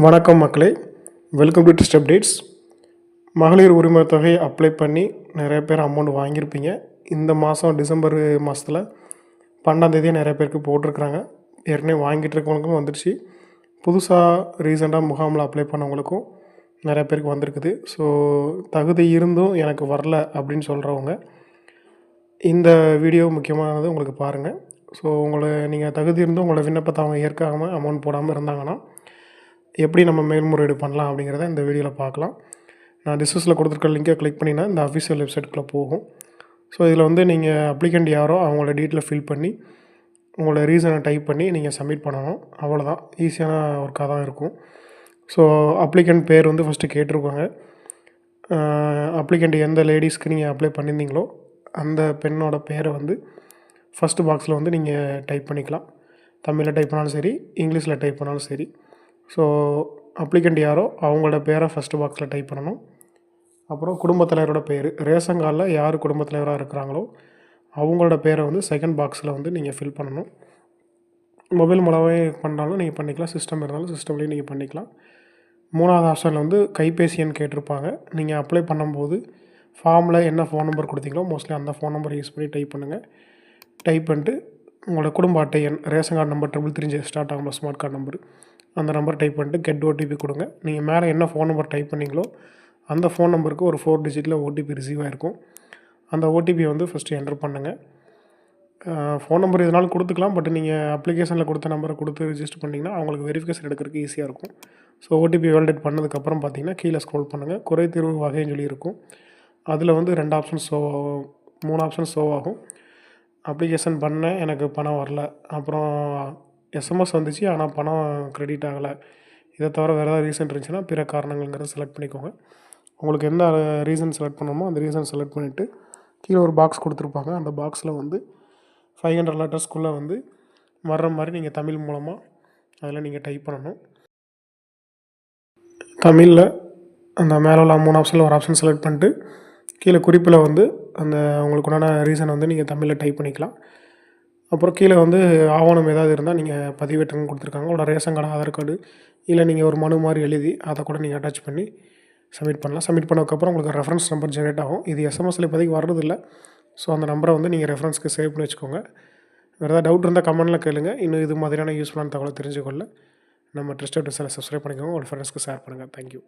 வணக்கம் மக்களே. Welcome to test updates மகளிர் உரிமை தொகை அப்ளை பண்ணி நிறைய பேர் அமௌண்ட் வாங்கியிருப்பீங்க. இந்த மாதம் டிசம்பர் மாதத்தில் பன்னெண்டாந்தேதியே நிறைய பேருக்கு போட்டிருக்கிறாங்க. ஏற்கனவே வாங்கிட்டு இருக்கவங்களுக்கும் வந்துடுச்சு புதுசாக ரீசெண்டாக முகாமில் அப்ளை பண்ணவங்களுக்கும் நிறைய பேருக்கு வந்திருக்குது. ஸோ தகுதி இருந்தும் எனக்கு வரல அப்படின்னு சொல்கிறவங்க இந்த வீடியோ முக்கியமானது உங்களுக்கு பாருங்கள் ஸோ உங்களை நீங்கள் தகுதி இருந்தும் உங்களோட விண்ணப்பத்தை அவங்க ஏற்காமல் அமௌண்ட் போடாமல் இருந்தாங்கன்னா எப்படி நம்ம மேல்முறையீடு பண்ணலாம் அப்படிங்கிறத இந்த வீடியோவில் பார்க்கலாம். நான் டிஸ்கஸில் கொடுத்துருக்க லிங்கை கிளிக் பண்ணினா இந்த அஃபிஷியல் வெப்சைட்டுக்குள்ளே போகும். ஸோ இதில் வந்து நீங்கள் அப்ளிகண்ட் யாரோ அவங்களோட டீட்டெயிலை ஃபில் பண்ணி உங்களோட ரீசனை டைப் பண்ணி நீங்கள் சப்மிட் பண்ணணும். அவ்வளோதான் ஈஸியான ஒர்க்காக தான் இருக்கும். ஸோ அப்ளிகண்ட் பேர் வந்து ஃபஸ்ட்டு கேட்டிருப்பாங்க. அப்ளிகண்ட் எந்த லேடிஸ்க்கு நீங்கள் அப்ளை பண்ணியிருந்தீங்களோ அந்த பெண்ணோட பேரை வந்து ஃபஸ்ட்டு பாக்ஸில் வந்து நீங்கள் டைப் பண்ணிக்கலாம். தமிழில் டைப் பண்ணாலும் சரி இங்கிலீஷில் டைப் பண்ணாலும் சரி. ஸோ அப்ளிகண்ட் யாரோ அவங்களோட பேரை ஃபஸ்ட்டு பாக்ஸில் டைப் பண்ணணும். அப்புறம் குடும்பத் தலைவரோட பேர். ரேஷன் கார்டில் யார் குடும்பத் தலைவராக இருக்கிறாங்களோ அவங்களோட பேரை வந்து செகண்ட் பாக்ஸில் வந்து நீங்கள் ஃபில் பண்ணணும். மொபைல் மூலமே பண்ணாலும் நீங்கள் பண்ணிக்கலாம். சிஸ்டம் இருந்தாலும் சிஸ்டம்லேயும் நீங்கள் பண்ணிக்கலாம். மூணாவது ஆப்ஷனில் வந்து கைபேசி கேட்டிருப்பாங்க. நீங்கள் அப்ளை பண்ணும்போது ஃபார்மில் என்ன ஃபோன் நம்பர் கொடுத்தீங்களோ மோஸ்ட்லி அந்த ஃபோன் நம்பர் யூஸ் பண்ணி டைப் பண்ணுங்கள் டைப் பண்ணிட்டு உங்களோட குடும்ப அட்டை எண் ration card number triple three start ஆகும் ஸ்மார்ட் கார்டு நம்பர் அந்த நம்பர் டைப் பண்ணிட்டு கெட் ஓடிபி கொடுங்க. நீங்கள் மேலே என்ன ஃபோன் நம்பர் டைப் பண்ணீங்களோ அந்த ஃபோன் நம்பருக்கு ஒரு ஃபோர் டிஜிட்டில் ஓடிபி ரிசீவ் ஆகிருக்கும் அந்த ஓடிபியை வந்து ஃபஸ்ட்டு என்டர் பண்ணுங்கள் ஃபோன் நம்பர் இதனால் கொடுத்துக்கலாம் பட் நீங்கள் அப்ளிகேஷனில் கொடுத்த நம்பரை கொடுத்து ரிஜிஸ்டர் பண்ணிங்கன்னா அவங்களுக்கு வெரிஃபிகேஷன் எடுக்கிறதுக்கு ஈஸியாக இருக்கும். ஸோ ஓடிபி வேலிடேட் பண்ணதுக்கப்புறம் பார்த்தீங்கன்னா கீழே ஸ்க்ரோல் பண்ணுங்கள் குறை தீர்வு வகைன்னு சொல்லி இருக்கும். அதில் வந்து ரெண்டு ஆப்ஷன் ஷோ மூணு ஆப்ஷன் ஷோ ஆகும். அப்ளிகேஷன் பண்ணேன் எனக்கு பணம் வரல. அப்புறம் எஸ்எம்எஸ் வந்துச்சு. ஆனால் பணம் க்ரெடிட் ஆகலை. இதை தவிர வேறு ஏதாவது ரீசன் இருந்துச்சுன்னா பிற காரணங்கள்ங்கிறத செலக்ட் பண்ணிக்கோங்க. உங்களுக்கு எந்த ரீசன் செலக்ட் பண்ணணுமோ அந்த ரீசன் செலக்ட் பண்ணிவிட்டு கீழே ஒரு பாக்ஸ் கொடுத்துருப்பாங்க. அந்த பாக்ஸில் வந்து ஃபைவ் ஹண்ட்ரட் லெட்டர்ஸ்க்குள்ளே வந்து வர்ற மாதிரி நீங்கள் தமிழ் மூலமாக அதில் நீங்கள் டைப் பண்ணணும். தமிழில் அந்த மேலே உள்ள மூணு ஆப்ஷனில் ஒரு ஆப்ஷன் செலக்ட் பண்ணிட்டு கீழே குறிப்பில் வந்து அந்த உங்களுக்கு உண்டான ரீசனை வந்து நீங்கள் தமிழில் டைப் பண்ணிக்கலாம். அப்புறம் கீழே வந்து ஆவணம் ஏதாவது இருந்தால் நீங்கள் பதிவேற்றுன்னு கொடுத்துருக்காங்க. உங்களோட ரேஷன் கார்டு ஆதார் கார்டு இல்லை நீங்கள் ஒரு மனு மாதிரி எழுதி அதை கூட நீங்கள் அட்டாச் பண்ணி சப்மிட் பண்ணலாம். சப்மிட் பண்ணதுக்கப்புறம் உங்களுக்கு ரெஃபரன்ஸ் நம்பர் ஜென்ரேட் ஆகும். இது எஸ்எம்எஸ்ல இப்போதைக்கு வர்றதில்லை. ஸோ அந்த நம்பரை வந்து நீங்கள் ரெஃபரன்ஸ்க்கு சேவ் பண்ணி வச்சுக்கோங்க. வேறு ஏதாவது டவுட் இருந்தால் கமெண்ட்டில் கேளுங்க. இன்னும் இது மாதிரியான யூஸ்ஃபுல்லான தகவலை தெரிஞ்சுக்கொள்ள நம்ம ட்ரெஸ்ட் டெஸ்ட்டில் சப்ஸ்கிரைப் பண்ணிக்கோங்க. உங்கள் ஃப்ரெண்ட்ஸ்க்கு ஷேர் பண்ணுங்கள் தேங்க்யூ